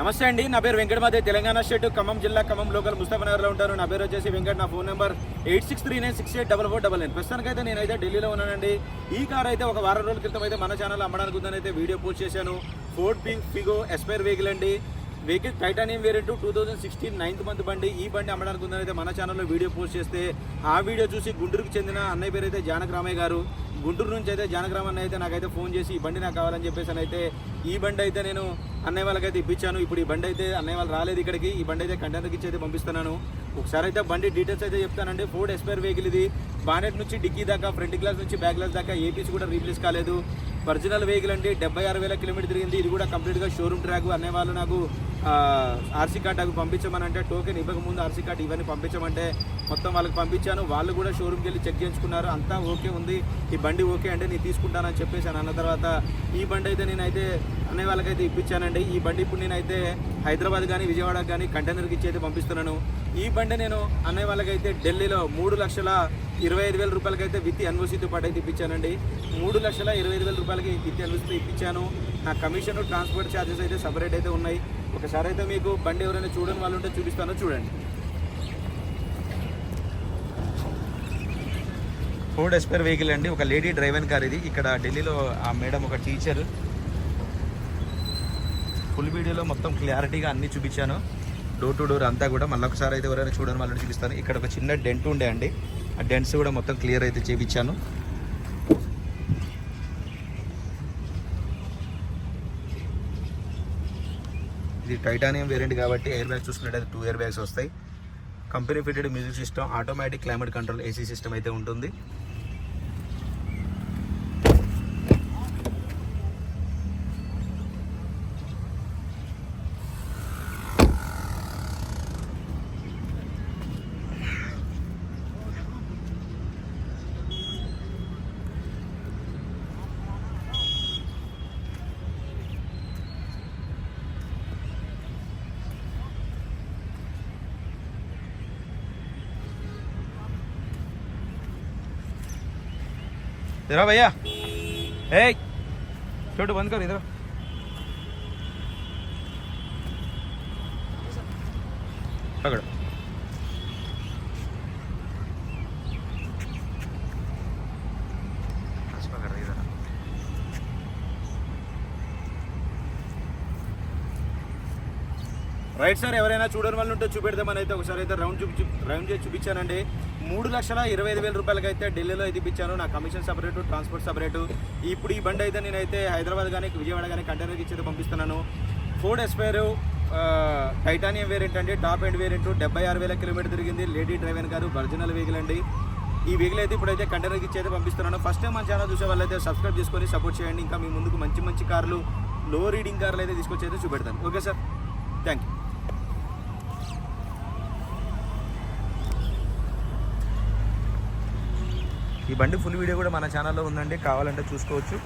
నమస్తే అండి నా పేరు వెంకటమాదే తెలంగాణ స్టేట్ ఖమ్మం జిల్లా ఖమ్మం లోకల్ ముస్తాఫనగర్లో ఉంటాను నా పేరు వచ్చేసి వెంకట్ నా phone number eight six three nine six eight double four double nine. ప్రస్తుతానికైతే నేనైతే ఢిల్లీలో ఉన్నానండి. ఈ కార్ అయితే ఒక వారం రోజుల క్రితం అయితే మన ఛానల్ అమ్మడానికి ఉందని అయితే వీడియో పోస్ట్ చేశాను. Ford pink Figo Aspire vehicle అండి. Vehicle titanium variant two thousand sixteen ninth month బండి. ఈ బండి అమ్మడానికి ఉందని అయితే మన ఛానల్లో వీడియో పోస్ట్ చేస్తే ఆ వీడియో చూసి గుంటూరుకు చెందిన అన్నయ్య పేరు అయితే జానకరామయ్య గారు. గుంటూరు నుంచి అయితే జానకరామ్ అన్న అయితే నాకైతే ఫోన్ చేసి ఈ బండి నాకు కావాలని చెప్పేసి అయితే ఈ బండి అయితే నేను అన్నయ్య వాళ్ళకైతే ఇప్పించాను. ఇప్పుడు ఈ బండి అయితే అన్నయ్య వాళ్ళు రాలేదు ఇక్కడికి. ఈ బండి అయితే కంటైనర్కి ఇచ్చి అయితే పంపిస్తున్నాను. ఒకసారి అయితే బండి డీటెయిల్స్ అయితే చెప్తానండి. ఫోర్డ్ ఎస్పైర్ వెహికల్ ఇది. బానెట్ నుంచి డిక్కీ దాకా ఫ్రంట్ గ్లాస్ నుంచి బ్యాక్ గ్లాస్ దాకా ఏపీస్ కూడా రీప్లేస్ కాలేదు. ఒరిజినల్ వెహికల్ అండి. డెబ్బై ఆరు వేల కిలోమీటర్ తిరిగింది. ఇది కూడా కంప్లీట్గా షోరూమ్ ట్రాక్ అన్నయ్య వాళ్ళు నాకు ఆర్సీ కార్డ్ నాకు పంపించమని అంటే టోకెన్ ఇవ్వకముందు ఆర్సీ కార్డ్ ఇవన్నీ పంపించమంటే మొత్తం వాళ్ళకి పంపించాను. వాళ్ళు కూడా షోరూమ్కి వెళ్ళి చెక్ చేయించుకున్నారు. అంతా ఓకే ఉంది. ఈ బండి ఓకే అంటే నేను తీసుకుంటానని చెప్పేసి అన్న తర్వాత ఈ బండి అయితే నేనైతే అన్నయ్య వాళ్ళకైతే ఇప్పించానండి. ఈ బండి ఇప్పుడు నేనైతే హైదరాబాద్ కానీ విజయవాడ కానీ కంటైనర్కి ఇచ్చి అయితే పంపిస్తున్నాను. ఈ బండి నేను అన్నయ్య వాళ్ళకైతే ఢిల్లీలో మూడు లక్షల ఇరవై ఐదు వేల రూపాయలకైతే విత్ ఎన్ఓసీతో పాటు అయితే ఇప్పించానండి. మూడు లక్షల ఇరవై ఐదు వేల రూపాయలకి విత్ ఎన్ఓసీతో ఇప్పించాను. నా కమిషన్ ట్రాన్స్పోర్ట్ ఛార్జెస్ అయితే సపరేట్ అయితే ఉన్నాయి. ఒకసారి అయితే మీకు బండి ఎవరైనా చూడని వాళ్ళు ఉంటే చూపిస్తానో చూడండి. ఫోర్డ్ ఎస్పైర్ వెహికల్ అండి. ఒక లేడీ డ్రైవర్ కార్ ఇది. ఇక్కడ ఢిల్లీలో ఆ మేడం ఒక టీచర్. ఫుల్ వీడియోలో మొత్తం క్లారిటీగా అన్ని చూపించాను. డోర్ టు డోర్ అంతా కూడా మళ్ళీ ఒకసారి అయితే ఎవరైనా చూడని వాళ్ళని చూపిస్తాను. ఇక్కడ ఒక చిన్న డెంట్ ఉండే అండి. ఆ డెంట్స్ కూడా మొత్తం క్లియర్ అయితే చేపించాను. ఇది టైటానియం వేరియంట్ కాబట్టి ఎయిర్ బ్యాగ్స్ చూసుకున్నట్టయితే టూ ఇయర్ బ్యాగ్స్ వస్తాయి. Company fitted music system automatic climate control AC system అయితే ఉంటుంది. जरा भैया ए छोटू बंद कर इधर पकड़ो రైట్ సార్ ఎవరైనా చూడని వాళ్ళు ఉంటే చూపెడదామని అయితే ఒకసారి అయితే రౌండ్ చూపించు రౌండ్ చేసి చూపించానండి. మూడు లక్షల ఇరవై ఐదు వేల రూపాయలకి అయితే ఢిల్లీలో అయితే ఇప్పించాను. నా కమిషన్ సపరేట్ ట్రాన్స్పోర్ట్ సపరేట్. ఇప్పుడు ఈ బండి అయితే నేనైతే హైదరాబాద్ కానీ విజయవాడ కానీ కంటైనర్కి ఇచ్చేది పంపిస్తున్నాను. ఫోర్డ్ ఎస్పైర్ టైటానియం వేరియంట్ అండి. టాప్ ఎండ్ వేరియంట్ డెబ్బై ఆరు వేల కిలోమీటర్ తిరిగింది. లేడీ డ్రైవర్ గారు ఒరిజినల్ వెహికల్ అండి. ఈ వెహికల్ అయితే ఇప్పుడైతే కంటైనర్కి ఇచ్చేది పంపిస్తున్నాను. ఫస్ట్ టైం మన ఛానల్ చూసే వాళ్ళైతే సబ్స్క్రైబ్ చేసుకొని సపోర్ట్ చేయండి. ఇంకా మీ ముందుకు మంచి మంచి కార్లు లో రీడింగ్ కార్లు అయితే తీసుకొచ్చి అయితే చూపెడతాను. ఓకే సార్ థ్యాంక్ యూ ఈ బండి ఫుల్ వీడియో కూడా మన ఛానల్లో ఉందండి. కావాలంటే చూసుకోవచ్చు.